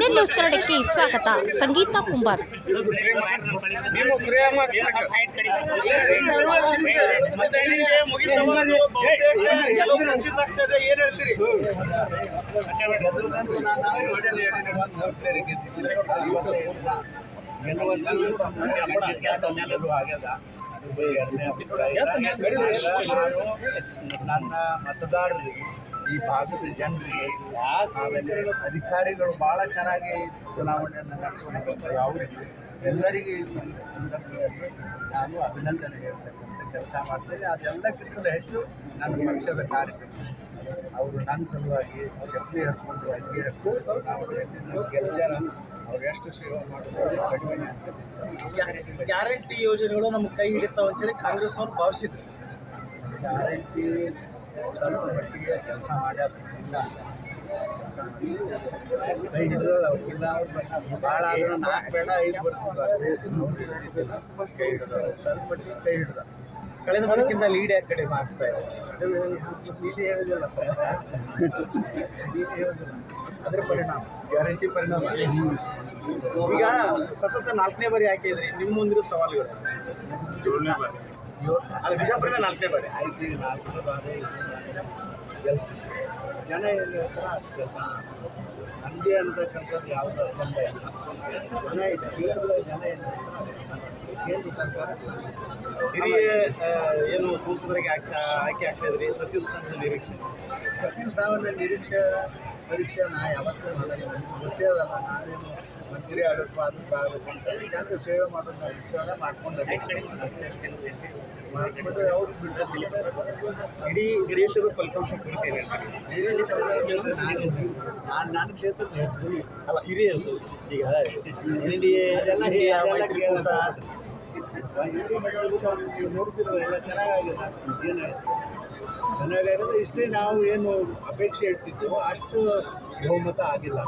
Asian news ಕನ್ನಡಕ್ಕೆ ಸ್ವಾಗತ. ಸಂಗೀತ ಕುಂಬಾರ್. ನನ್ನ ಮತದಾರರಿಗೆ ಈ ಭಾಗದ ಜನರಿಗೆ ಆಮೇಲೆ ಅಧಿಕಾರಿಗಳು ಬಹಳ ಚೆನ್ನಾಗಿ ಚುನಾವಣೆಯನ್ನು ನಡೆಸ್ಕೊಂಡಿದ್ದಾರೆ. ಅವರಿಗೆ ಎಲ್ಲರಿಗೆ ಸಂದರ್ಭದಲ್ಲಿ ನಾನು ಅಭಿನಂದನೆ ಹೇಳ್ತಕ್ಕಂಥ ಕೆಲಸ ಮಾಡ್ತೇನೆ. ಅದೆಲ್ಲಕ್ಕಿಂತಲೂ ಹೆಚ್ಚು ನನ್ನ ಪಕ್ಷದ ಕಾರ್ಯಕರ್ತರು ಅವರು ನನ್ನ ಸಲುವಾಗಿ ಚಪ್ಪಲಿ ಹರ್ಕೊಂಡು ಅಡ್ಡಿರಕ್ಕೂ ಅವರು ಗೆಲ್ಚಾರ ಅವ್ರು ಎಷ್ಟು ಸೇವೆ ಮಾಡೋದು ಕಡಿಮೆ ಗ್ಯಾರಂಟಿ ಯೋಜನೆಗಳು ನಮ್ಮ ಕೈ ಹಿಡಿತಾವ ಅಂತೇಳಿ ಕಾಂಗ್ರೆಸ್ ಅವ್ರು ಭಾವಿಸಿದ್ರು. ಗ್ಯಾರಂಟಿ ಸ್ವಲ್ಪ ಮಟ್ಟಿಗೆ ಕೆಲಸ ಮಾಡ್ಯಾರ ಇಲ್ಲ ಕೈ ಹಿಡಿದದ ಅವ್ರಿಗಿಲ್ಲ ಅವ್ರು ಭಾಳ ಆದ್ರೆ ನಾಲ್ಕು ಬೇಡ ಐದು ಬರ್ತದೆ ಅವ್ರು ಹಿಡಿದಿಲ್ಲ ಕೈ ಹಿಡಿದು ಸ್ವಲ್ಪ ಮಟ್ಟಿಗೆ ಕೈ ಹಿಡಿದ. ಕಳೆದ ಬರೋಕ್ಕಿಂತ ಲೀಡ್ ಯಾಕೆ ಕಡಿಮೆ ಆಗ್ತಾ ಇದೆ? ವಿಷಯ ಹೇಳಿದಿಲ್ಲ ವಿಷಯ ಹೇಳಿದಿಲ್ಲ ಅದರ ಪರಿಣಾಮ. ಗ್ಯಾರಂಟಿ ಪರಿಣಾಮ. ಈಗ ಸತತ ನಾಲ್ಕನೇ ಬಾರಿ ಯಾಕೆ ಇದ್ರಿ ನಿಮ್ಮ ಮುಂದಿರೋ ಸವಾಲುಗಳು? ಅಲ್ಲ ಬಿಜಾಪುರದ ನಾಲ್ಕನೇ ಬಾರಿ. ಐದು ನಾಲ್ಕನೇ ನಾಲ್ಕು ಬಾರಿ. ಜನ ಏನು ಹೇಳ್ತಾರ ಅಷ್ಟು ಕೆಲಸ ನಮ್ಮದೇ ಅಂತಕ್ಕಂಥದ್ದು ಯಾವುದೋ ಬಂದ ಜನ ಕ್ಷೇತ್ರದ ಜನ ಏನು. ಕೇಂದ್ರ ಸರ್ಕಾರಕ್ಕೆ ಸಮ ಹಿರಿಯ ಏನು ಸಂಸದರಿಗೆ ಆಯ್ಕೆ ಆಯ್ಕೆ ಆಗ್ತಾ ಇದ್ರಿ? ಸಚಿವ ಸ್ಥಾನದ ನಿರೀಕ್ಷೆ? ಸಚಿವ ಸ್ಥಾನದ ನಿರೀಕ್ಷೆ ಪರೀಕ್ಷೆ ನಾ ಯಾವತ್ತೂ ಮಾಡಲ್ಲ ನನಗೆ ಗೊತ್ತೇ ಅದಲ್ಲ ನಾನೇನು ಮಂತ್ರಿ ಆಗಬೇಕು ಅದಕ್ಕೆ ಆಗಬೇಕು ಅಂತ ಜನರು ಸೇವೆ ಮಾಡೋದು ನಾವು ವಿಚಾರ ಮಾಡ್ಕೊಂಡು ಮಾಡ್ಕೊಂಡು ಅವ್ರು ಇಡೀ ದೇಶದ ಫಲಿತಾಂಶ ಕೊಡ್ತೇನೆ ನಾನು ನಾನು ನನ್ನ ಕ್ಷೇತ್ರದ ಹೇಳ್ತೀನಿ. ಅಲ್ಲ ಹಿರಿಯ ಈಗ ಎನ್ ಡಿ ಎ ಮೈತ್ರಿಕೂಟ ನೋಡ್ತಿರೋ ಎಲ್ಲ ಚೆನ್ನಾಗಿದೆ ಏನಾಯ್ತು? ಚೆನ್ನಾಗಾಗಿದೆ ಇಷ್ಟೇ ನಾವು ಏನು ಅಪೇಕ್ಷೆ ಇಡ್ತಿದ್ದೆವೋ ಅಷ್ಟು ಬಹುಮತ ಆಗಿಲ್ಲ.